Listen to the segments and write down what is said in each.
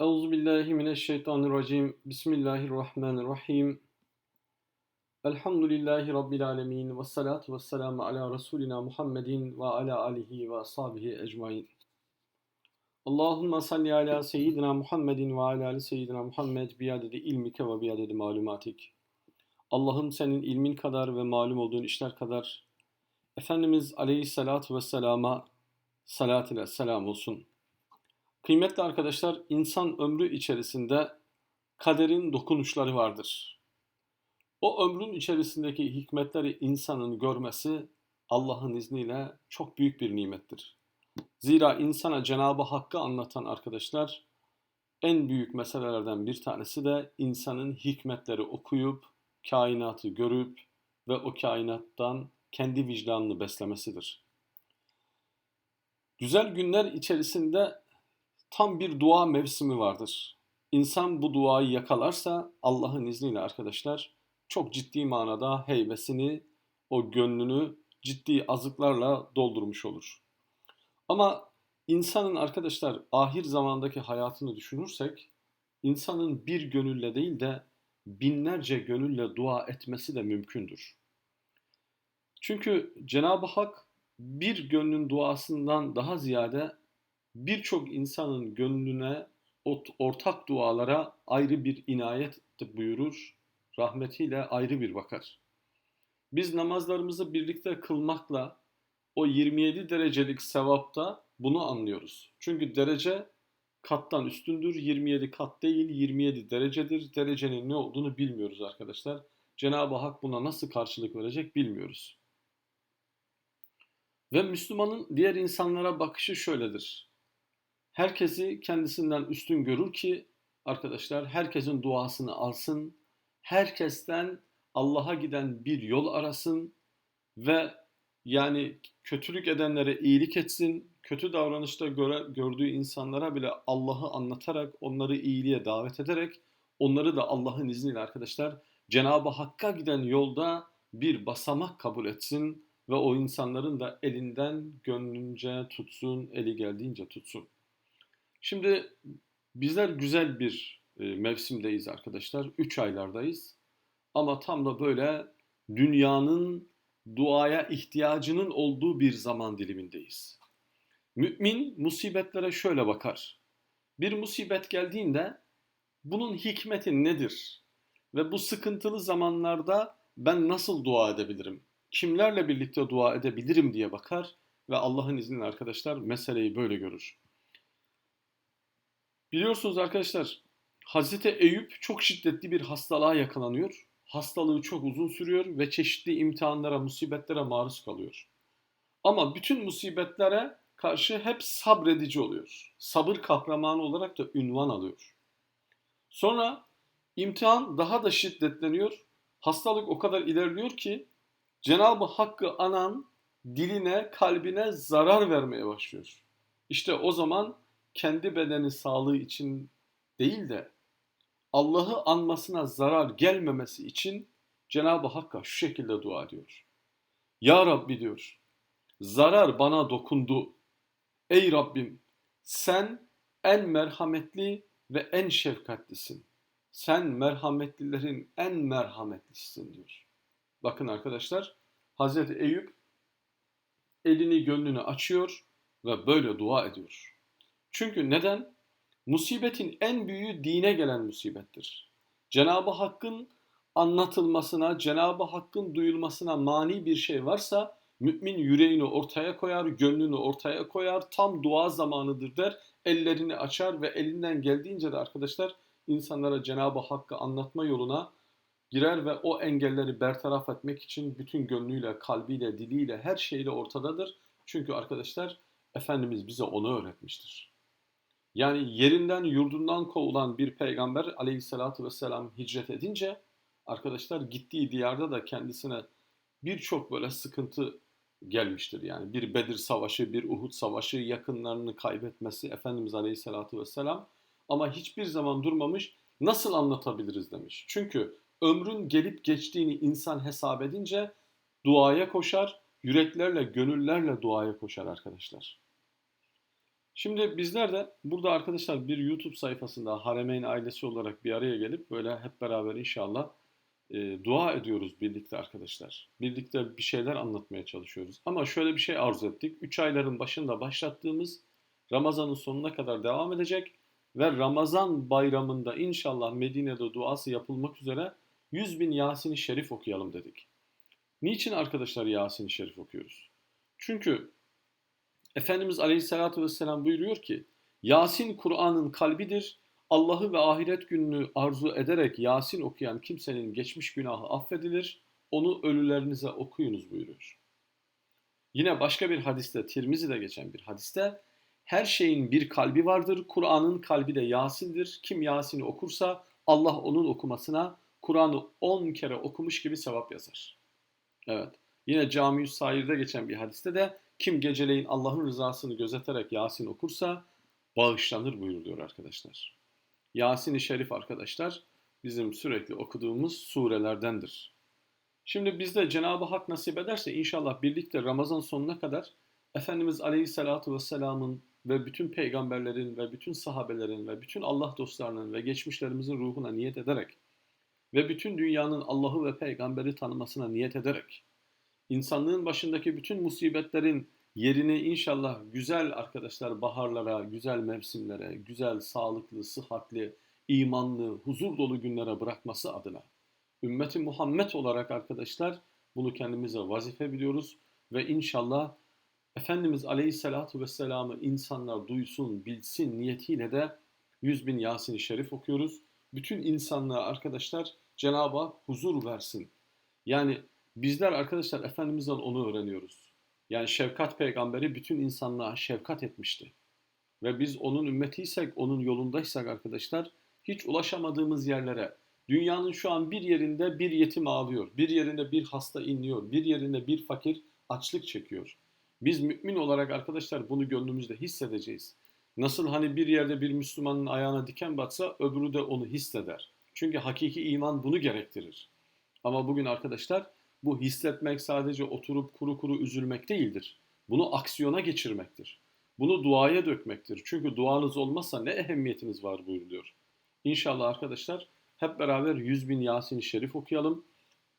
Euzu billahi mineşşeytanirracim. Bismillahirrahmanirrahim. Elhamdülillahi rabbil alamin ve salatu vesselamu ala resulina Muhammedin ve ala alihi ve ashabihi ecmaîn. Allahumme salli ala seyyidina Muhammedin ve ala ali seyyidina Muhammed biyadedi ilmike ve biyadedi malumatik. Allah'ım senin ilmin kadar ve malum olduğun işler kadar Efendimiz aleyhissalatu vesselama salat ile selam olsun. Kıymetli arkadaşlar, insan ömrü içerisinde kaderin dokunuşları vardır. O ömrün içerisindeki hikmetleri insanın görmesi Allah'ın izniyle çok büyük bir nimettir. Zira insana Cenab-ı Hakk'ı anlatan arkadaşlar en büyük meselelerden bir tanesi de insanın hikmetleri okuyup, kainatı görüp ve o kainattan kendi vicdanını beslemesidir. Güzel günler içerisinde tam bir dua mevsimi vardır. İnsan bu duayı yakalarsa Allah'ın izniyle arkadaşlar çok ciddi manada heybesini, o gönlünü ciddi azıklarla doldurmuş olur. Ama insanın arkadaşlar ahir zamandaki hayatını düşünürsek insanın bir gönülle değil de binlerce gönülle dua etmesi de mümkündür. Çünkü Cenab-ı Hak bir gönlün duasından daha ziyade birçok insanın gönlüne ortak dualara ayrı bir inayet buyurur, rahmetiyle ayrı bir bakar. Biz namazlarımızı birlikte kılmakla o 27 derecelik sevapta bunu anlıyoruz. Çünkü derece kattan üstündür. 27 kat değil 27 derecedir. Derecenin ne olduğunu bilmiyoruz arkadaşlar. Cenab-ı Hak buna nasıl karşılık verecek bilmiyoruz. Ve Müslümanın diğer insanlara bakışı şöyledir. Herkesi kendisinden üstün görür ki arkadaşlar herkesin duasını alsın. Herkesten Allah'a giden bir yol arasın ve yani kötülük edenlere iyilik etsin, kötü davranışta göre, gördüğü insanlara bile Allah'ı anlatarak, onları iyiliğe davet ederek, onları da Allah'ın izniyle arkadaşlar Cenab-ı Hakk'a giden yolda bir basamak kabul etsin ve o insanların da elinden gönlünce tutsun, eli geldiğince tutsun. Şimdi bizler güzel bir e, mevsimdeyiz arkadaşlar. Üç aylardayız. Ama tam da böyle dünyanın duaya ihtiyacının olduğu bir zaman dilimindeyiz. Mümin musibetlere şöyle bakar. Bir musibet geldiğinde bunun hikmeti nedir? Ve bu sıkıntılı zamanlarda ben nasıl dua edebilirim? Kimlerle birlikte dua edebilirim diye bakar ve Allah'ın izniyle arkadaşlar meseleyi böyle görür. Biliyorsunuz arkadaşlar Hazreti Eyüp çok şiddetli bir hastalığa yakalanıyor. Hastalığı çok uzun sürüyor ve çeşitli imtihanlara, musibetlere maruz kalıyor. Ama bütün musibetlere karşı hep sabredici oluyor. Sabır kahramanı olarak da ünvan alıyor. Sonra imtihan daha da şiddetleniyor. Hastalık o kadar ilerliyor ki Cenab-ı Hakk'ı anan diline, kalbine zarar vermeye başlıyor. İşte o zaman kendi bedeni sağlığı için değil de Allah'ı anmasına zarar gelmemesi için Cenab-ı Hakk'a şu şekilde dua ediyor. Ya Rabbi diyor, zarar bana dokundu. Ey Rabbim, sen en merhametli ve en şefkatlisin. Sen merhametlilerin en merhametlisisin diyor. Bakın arkadaşlar, Hazreti Eyüp elini gönlünü açıyor ve böyle dua ediyor. Çünkü neden? Musibetin en büyüğü dine gelen musibettir. Cenab-ı Hakk'ın anlatılmasına, Cenab-ı Hakk'ın duyulmasına mani bir şey varsa mümin yüreğini ortaya koyar, gönlünü ortaya koyar, tam dua zamanıdır der, ellerini açar ve elinden geldiğince de arkadaşlar insanlara Cenab-ı Hakk'ı anlatma yoluna girer ve o engelleri bertaraf etmek için bütün gönlüyle, kalbiyle, diliyle, her şeyle ortadadır. Çünkü arkadaşlar Efendimiz bize onu öğretmiştir. Yani yerinden yurdundan kovulan bir peygamber aleyhissalatü vesselam hicret edince arkadaşlar gittiği diyarda da kendisine birçok böyle sıkıntı gelmiştir. Yani bir Bedir Savaşı, bir Uhud Savaşı, yakınlarını kaybetmesi Efendimiz Aleyhisselatü Vesselam ama hiçbir zaman durmamış nasıl anlatabiliriz demiş. Çünkü ömrün gelip geçtiğini insan hesap edince duaya koşar, yüreklerle, gönüllerle duaya koşar arkadaşlar. Şimdi bizler de burada arkadaşlar bir YouTube sayfasında Haremeyn ailesi olarak bir araya gelip böyle hep beraber inşallah e, dua ediyoruz birlikte arkadaşlar. Birlikte bir şeyler anlatmaya çalışıyoruz. Ama şöyle bir şey arzu ettik. 3 ayların başında başlattığımız Ramazan'ın sonuna kadar devam edecek ve Ramazan bayramında inşallah Medine'de duası yapılmak üzere 100 bin Yasin-i Şerif okuyalım dedik. Niçin arkadaşlar Yasin-i Şerif okuyoruz? Çünkü Efendimiz Aleyhisselatü Vesselam buyuruyor ki Yasin Kur'an'ın kalbidir. Allah'ı ve ahiret gününü arzu ederek Yasin okuyan kimsenin geçmiş günahı affedilir. Onu ölülerinize okuyunuz buyuruyor. Yine başka bir hadiste, Tirmizi'de geçen bir hadiste her şeyin bir kalbi vardır. Kur'an'ın kalbi de Yasin'dir. Kim Yasin'i okursa Allah onun okumasına Kur'an'ı 10 kere okumuş gibi sevap yazar. Evet. Yine Cami-i Sair'de geçen bir hadiste de kim geceleyin Allah'ın rızasını gözeterek Yasin okursa bağışlanır buyuruluyor arkadaşlar. Yasin-i Şerif arkadaşlar bizim sürekli okuduğumuz surelerdendir. Şimdi bizde Cenab-ı Hak nasip ederse inşallah birlikte Ramazan sonuna kadar Efendimiz Aleyhisselatü Vesselam'ın ve bütün peygamberlerin ve bütün sahabelerin ve bütün Allah dostlarının ve geçmişlerimizin ruhuna niyet ederek ve bütün dünyanın Allah'ı ve peygamberi tanımasına niyet ederek insanlığın başındaki bütün musibetlerin yerini inşallah güzel arkadaşlar baharlara, güzel mevsimlere, güzel, sağlıklı, sıhhatli, imanlı, huzur dolu günlere bırakması adına ümmeti Muhammed olarak arkadaşlar bunu kendimize vazife biliyoruz ve inşallah Efendimiz Aleyhisselatü Vesselam'ı insanlar duysun, bilsin niyetiyle de 100 bin Yasin-i Şerif okuyoruz. Bütün insanlığa arkadaşlar Cenab-ı Hak huzur versin. Yani bizler arkadaşlar Efendimiz'den onu öğreniyoruz. Yani şefkat peygamberi bütün insanlığa şefkat etmişti. Ve biz onun ümmetiysek, onun yolundaysak arkadaşlar hiç ulaşamadığımız yerlere, dünyanın şu an bir yerinde bir yetim ağlıyor, bir yerinde bir hasta inliyor, bir yerinde bir fakir açlık çekiyor. Biz mümin olarak arkadaşlar bunu gönlümüzde hissedeceğiz. Nasıl hani bir yerde bir Müslümanın ayağına diken batsa öbürü de onu hisseder. Çünkü hakiki iman bunu gerektirir. Ama bugün arkadaşlar bu hissetmek sadece oturup kuru kuru üzülmek değildir. Bunu aksiyona geçirmektir. Bunu duaya dökmektir. Çünkü duanız olmazsa ne ehemmiyetiniz var buyuruluyor. İnşallah arkadaşlar hep beraber 100 bin Yasin-i Şerif okuyalım.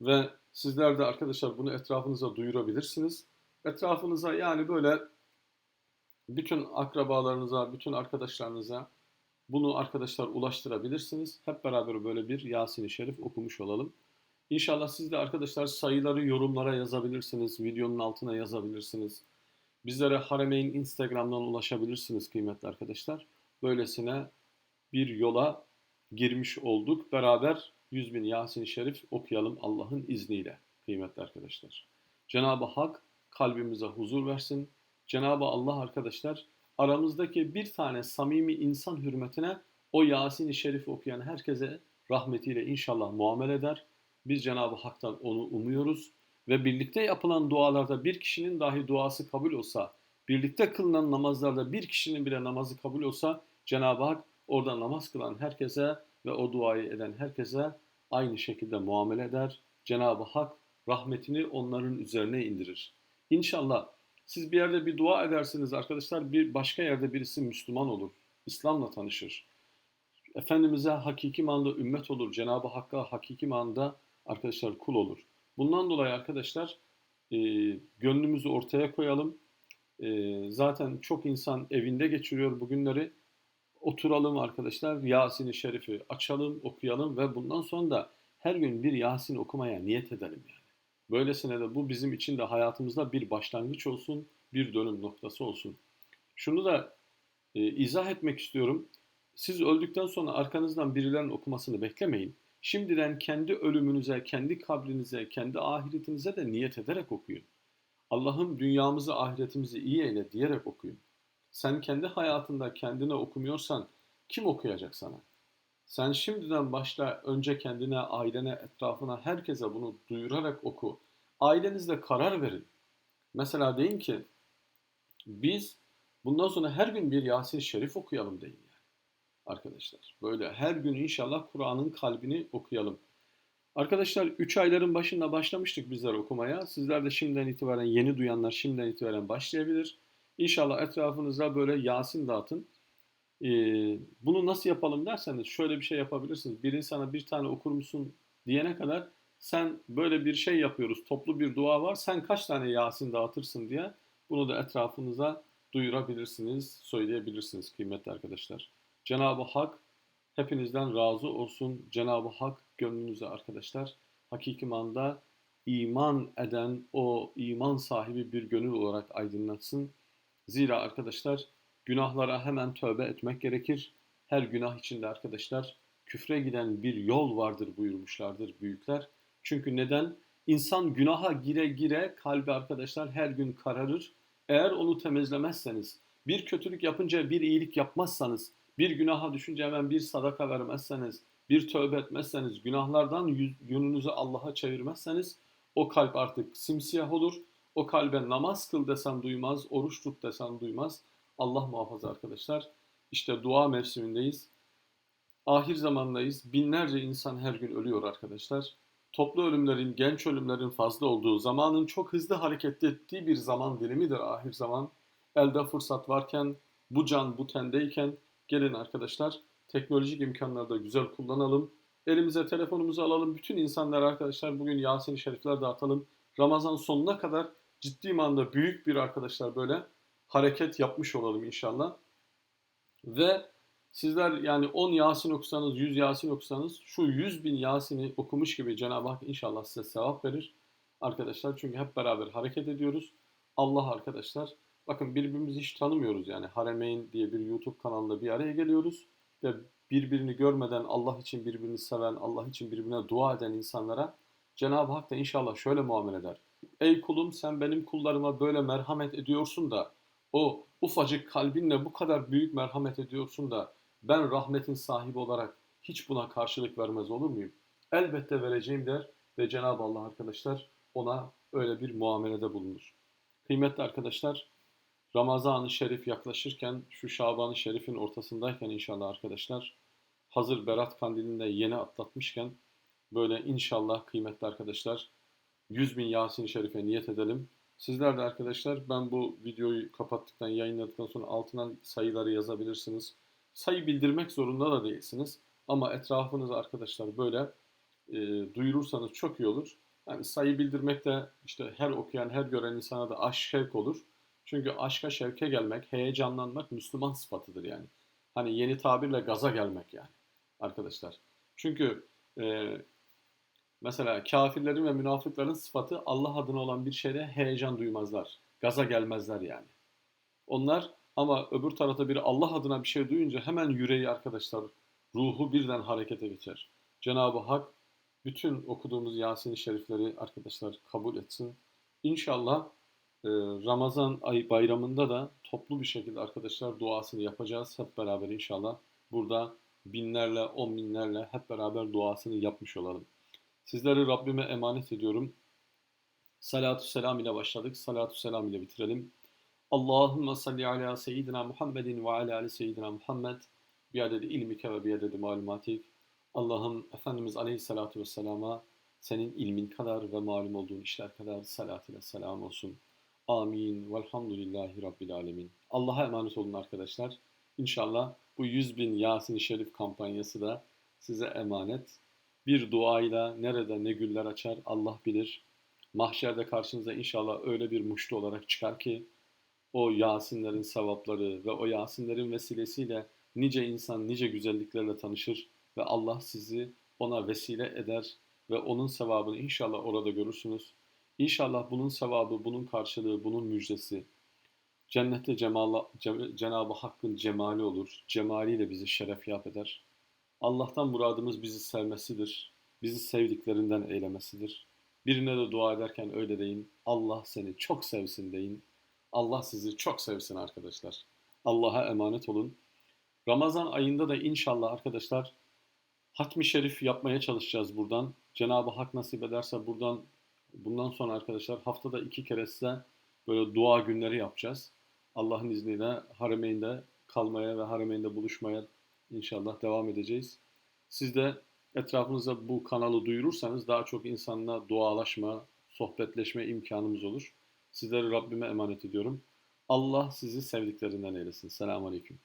Ve sizler de arkadaşlar bunu etrafınıza duyurabilirsiniz. Etrafınıza yani böyle bütün akrabalarınıza, bütün arkadaşlarınıza bunu arkadaşlar ulaştırabilirsiniz. Hep beraber böyle bir Yasin-i Şerif okumuş olalım. İnşallah siz de arkadaşlar sayıları yorumlara yazabilirsiniz. Videonun altına yazabilirsiniz. Bizlere Haremeyn Instagram'dan ulaşabilirsiniz kıymetli arkadaşlar. Böylesine bir yola girmiş olduk. Beraber 100 bin Yasin-i Şerif okuyalım Allah'ın izniyle kıymetli arkadaşlar. Cenab-ı Hak kalbimize huzur versin. Cenab-ı Allah arkadaşlar aramızdaki bir tane samimi insan hürmetine o Yasin-i Şerif okuyan herkese rahmetiyle inşallah muamele eder. Biz Cenab-ı Hak'tan onu umuyoruz ve birlikte yapılan dualarda bir kişinin dahi duası kabul olsa, birlikte kılınan namazlarda bir kişinin bile namazı kabul olsa Cenab-ı Hak orada namaz kılan herkese ve o duayı eden herkese aynı şekilde muamele eder. Cenab-ı Hak rahmetini onların üzerine indirir. İnşallah siz bir yerde bir dua edersiniz arkadaşlar bir başka yerde birisi Müslüman olur. İslam'la tanışır. Efendimiz'e hakiki manada ümmet olur. Cenab-ı Hakk'a hakiki manada arkadaşlar kul olur. Bundan dolayı arkadaşlar e, gönlümüzü ortaya koyalım. E, zaten çok insan evinde geçiriyor bugünleri. Oturalım arkadaşlar Yasin-i Şerif'i açalım, okuyalım ve bundan sonra da her gün bir Yasin okumaya niyet edelim yani. Böylesine de bu bizim için de hayatımızda bir başlangıç olsun, bir dönüm noktası olsun. Şunu da e, izah etmek istiyorum. Siz öldükten sonra arkanızdan birilerinin okumasını beklemeyin. Şimdiden kendi ölümünüze, kendi kabrinize, kendi ahiretinize de niyet ederek okuyun. Allah'ım dünyamızı, ahiretimizi iyi eyle diyerek okuyun. Sen kendi hayatında kendine okumuyorsan kim okuyacak sana? Sen şimdiden başla önce kendine, ailene, etrafına, herkese bunu duyurarak oku. Ailenizle karar verin. Mesela deyin ki biz bundan sonra her gün bir Yasin Şerif okuyalım deyin. Arkadaşlar böyle her gün inşallah Kur'an'ın kalbini okuyalım. Arkadaşlar 3 ayların başında başlamıştık bizler okumaya. Sizler de şimdiden itibaren yeni duyanlar şimdiden itibaren başlayabilir. İnşallah etrafınıza böyle Yasin dağıtın. Ee, bunu nasıl yapalım derseniz şöyle bir şey yapabilirsiniz. Bir insana bir tane okur musun diyene kadar sen böyle bir şey yapıyoruz, toplu bir dua var, sen kaç tane Yasin dağıtırsın diye bunu da etrafınıza duyurabilirsiniz, söyleyebilirsiniz kıymetli arkadaşlar. Cenab-ı Hak hepinizden razı olsun. Cenab-ı Hak gönlünüze arkadaşlar hakiki manda iman eden o iman sahibi bir gönül olarak aydınlatsın. Zira arkadaşlar günahlara hemen tövbe etmek gerekir. Her günah içinde arkadaşlar küfre giden bir yol vardır buyurmuşlardır büyükler. Çünkü neden? İnsan günaha gire gire kalbi arkadaşlar her gün kararır. Eğer onu temizlemezseniz, bir kötülük yapınca bir iyilik yapmazsanız, bir günaha düşünce hemen bir sadaka vermezseniz, bir tövbe etmezseniz, günahlardan yönünüzü Allah'a çevirmezseniz o kalp artık simsiyah olur. O kalbe namaz kıl desen duymaz, oruç tut desen duymaz. Allah muhafaza arkadaşlar. İşte dua mevsimindeyiz. Ahir zamandayız. Binlerce insan her gün ölüyor arkadaşlar. Toplu ölümlerin, genç ölümlerin fazla olduğu, zamanın çok hızlı hareket ettiği bir zaman dilimidir ahir zaman. Elde fırsat varken, bu can bu tendeyken gelin arkadaşlar teknolojik imkanları da güzel kullanalım. Elimize telefonumuzu alalım. Bütün insanlar arkadaşlar bugün Yasin-i Şerifler dağıtalım. Ramazan sonuna kadar ciddi manada büyük bir arkadaşlar böyle hareket yapmış olalım inşallah. Ve sizler yani 10 Yasin okusanız, 100 Yasin okusanız şu 100 bin Yasin'i okumuş gibi Cenab-ı Hak inşallah size sevap verir. Arkadaşlar çünkü hep beraber hareket ediyoruz. Allah arkadaşlar bakın birbirimizi hiç tanımıyoruz yani Haremeyn diye bir YouTube kanalında bir araya geliyoruz ve birbirini görmeden Allah için birbirini seven, Allah için birbirine dua eden insanlara Cenab-ı Hak da inşallah şöyle muamele eder. Ey kulum sen benim kullarıma böyle merhamet ediyorsun da o ufacık kalbinle bu kadar büyük merhamet ediyorsun da ben rahmetin sahibi olarak hiç buna karşılık vermez olur muyum? Elbette vereceğim der ve Cenab-ı Allah arkadaşlar ona öyle bir muamelede bulunur. Kıymetli arkadaşlar Ramazan-ı Şerif yaklaşırken şu Şaban-ı Şerif'in ortasındayken inşallah arkadaşlar hazır Berat Kandili'nde yeni atlatmışken böyle inşallah kıymetli arkadaşlar 100 bin Yasin-i Şerif'e niyet edelim. Sizler de arkadaşlar ben bu videoyu kapattıktan yayınladıktan sonra altına sayıları yazabilirsiniz. Sayı bildirmek zorunda da değilsiniz. Ama etrafınıza arkadaşlar böyle e, duyurursanız çok iyi olur. Yani sayı bildirmek de işte her okuyan, her gören insana da aşk şevk olur. Çünkü aşka şevke gelmek, heyecanlanmak Müslüman sıfatıdır yani. Hani yeni tabirle gaza gelmek yani arkadaşlar. Çünkü e, mesela kafirlerin ve münafıkların sıfatı Allah adına olan bir şeyde heyecan duymazlar. Gaza gelmezler yani. Onlar ama öbür tarafta biri Allah adına bir şey duyunca hemen yüreği arkadaşlar ruhu birden harekete geçer. Cenab-ı Hak bütün okuduğumuz Yasin-i Şerifleri arkadaşlar kabul etsin. İnşallah Ramazan ay bayramında da toplu bir şekilde arkadaşlar duasını yapacağız hep beraber inşallah. Burada binlerle, on binlerle hep beraber duasını yapmış olalım. Sizleri Rabbime emanet ediyorum. Salatu selam ile başladık. Salatu selam ile bitirelim. Allahümme salli ala seyyidina Muhammedin ve ala ali seyyidina Muhammed bi adedi ilmike ve bi adedi malumatik. Allah'ım Efendimiz aleyhissalatu vesselama senin ilmin kadar ve malum olduğun işler kadar salat ile selam olsun. Amin. Velhamdülillahi Rabbil Alemin. Allah'a emanet olun arkadaşlar. İnşallah bu 100 bin Yasin-i Şerif kampanyası da size emanet. Bir duayla nerede ne güller açar Allah bilir. Mahşerde karşınıza inşallah öyle bir muştu olarak çıkar ki o Yasinlerin sevapları ve o Yasinlerin vesilesiyle nice insan nice güzelliklerle tanışır ve Allah sizi ona vesile eder ve onun sevabını inşallah orada görürsünüz. İnşallah bunun sevabı, bunun karşılığı, bunun müjdesi cennette cemala, Cenab-ı Hakk'ın cemali olur. Cemaliyle bizi şeref yap eder. Allah'tan muradımız bizi sevmesidir. Bizi sevdiklerinden eylemesidir. Birine de dua ederken öyle deyin. Allah seni çok sevsin deyin. Allah sizi çok sevsin arkadaşlar. Allah'a emanet olun. Ramazan ayında da inşallah arkadaşlar hatmi şerif yapmaya çalışacağız buradan. Cenab-ı Hak nasip ederse buradan Bundan sonra arkadaşlar haftada iki kere size böyle dua günleri yapacağız. Allah'ın izniyle Haremeyn'de kalmaya ve Haremeyn'de buluşmaya inşallah devam edeceğiz. Siz de etrafınıza bu kanalı duyurursanız daha çok insanla dualaşma, sohbetleşme imkanımız olur. Sizleri Rabbime emanet ediyorum. Allah sizi sevdiklerinden eylesin. Selamun Aleyküm.